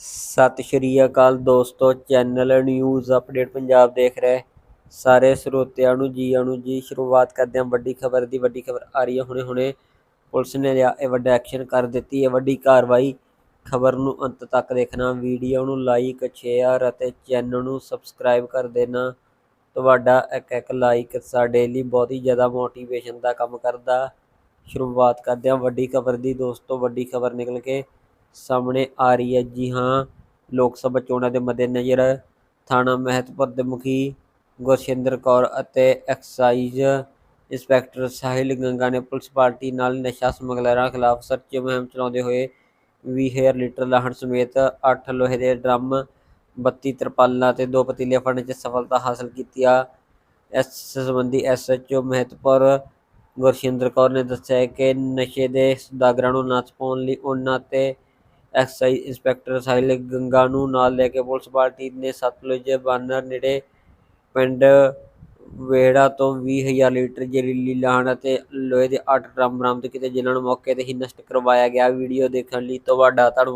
ਸਤਿ ਸ਼੍ਰੀ ਅਕਾਲ ਦੋਸਤੋ, channel news update Punjab ਦੇਖ ਰਹੇ ਸਾਰੇ ਸਰੋਤਿਆਂ ਨੂੰ ਜੀ ਨੂੰ ਜੀ, ਸ਼ੁਰੂਆਤ ਕਰਦੇ ਹਾਂ ਵੱਡੀ ਖਬਰ ਦੀ। ਵੱਡੀ ਖਬਰ ਆ ਰਹੀ ਹੈ ਹੁਣੇ ਹੁਣੇ। ਪੁਲਿਸ ਨੇ ਲਿਆ ਇਹ ਵੱਡਾ ਐਕਸ਼ਨ ਕਰ ਦਿੱਤੀ ਹੈ। ਵੱਡੀ ਕਾਰਵਾਈ। ਖਬਰ ਨੂੰ ਅੰਤ ਤੱਕ ਦੇਖਣਾ। ਵੀਡੀਓ ਨੂੰ ਲਾਈਕ ਸ਼ੇਅਰ ਅਤੇ ਚੈਨਲ ਨੂੰ ਸਬਸਕ੍ਰਾਈਬ ਕਰ ਦੇਣਾ। ਤੁਹਾਡਾ ਇੱਕ ਇੱਕ ਲਾਈਕ ਸਾਡੇ ਲਈ ਬਹੁਤ ਹੀ ਜ਼ਿਆਦਾ ਮੋਟੀਵੇਸ਼ਨ ਦਾ ਕੰਮ ਕਰਦਾ। ਸ਼ੁਰੂਆਤ ਕਰਦੇ ਹਾਂ ਵੱਡੀ ਖਬਰ ਦੀ। ਦੋਸਤੋ, ਵੱਡੀ ਖਬਰ ਨਿਕਲ ਕੇ ਸਾਹਮਣੇ ਆ ਰਹੀ ਹੈ। ਜੀ ਹਾਂ, ਲੋਕ ਸਭਾ ਚੋਣਾਂ ਦੇ ਮੱਦੇਨਜ਼ਰ ਥਾਣਾ ਮਹਿਤਪੁਰ ਦੇ ਮੁਖੀ ਗੁਰਸ਼ਿੰਦਰ ਕੌਰ ਅਤੇ ਐਕਸਾਈਜ਼ ਇੰਸਪੈਕਟਰ ਸਾਹਿਲ ਗੰਗਾ ਨੇ ਪੁਲਿਸ ਪਾਰਟੀ ਨਾਲ ਨਸ਼ਾ ਸਮਗਲਰਾਂ ਖਿਲਾਫ ਸਰਚ ਮੁਹਿੰਮ ਚਲਾਉਂਦੇ ਹੋਏ 20000 ਲੀਟਰ ਲਾਹਣ ਸਮੇਤ 8 ਲੋਹੇ ਦੇ ਡਰਮ 32 ਤਰਪਾਲਾਂ ਤੇ ਦੋ ਪਤੀਲੇ ਫੜਨ 'ਚ ਸਫਲਤਾ ਹਾਸਲ ਕੀਤੀ ਆ। ਇਸ ਸੰਬੰਧੀ ਐਸਐਚਓ ਮਹਿਤਪੁਰ ਗੁਰਸ਼ਿੰਦਰ ਕੌਰ ਨੇ ਦੱਸਿਆ ਹੈ ਕਿ ਨਸ਼ੇ ਦੇ ਸੌਦਾਗਰਾਂ ਨੂੰ ਨਾਚ ਪਾਉਣ ਲਈ ਉਹਨਾਂ ਤੇ ਐਕਸਾਈਜ਼ ਇੰਸਪੈਕਟਰ ਸਾਹਿਲ ਗੰਗਾ ਨੂੰ ਨਾਲ ਲੈ ਕੇ ਪੁਲਿਸ ਪਾਰਟੀ ਨੇ ਸਤਲੁਜ ਬਾਨਰ ਨੇੜੇ ਪਿੰਡ ਵੇੜਾ ਤੋਂ 20000 ਲੀਟਰ ਜ਼ਹਿਰੀਲੀ ਲਾਹਣ ਅਤੇ ਲੋਹੇ ਦੇ 8 ਡਰਮ ਬਰਾਮਦ ਕੀਤੇ, ਜਿਨ੍ਹਾਂ ਨੂੰ ਮੌਕੇ ਤੇ ਹੀ ਨਸ਼ਟ ਕਰਵਾਇਆ ਗਿਆ। ਵੀਡੀਓ ਦੇਖਣ ਲਈ ਤੁਹਾਡਾ ਧੰਨਵਾਦ।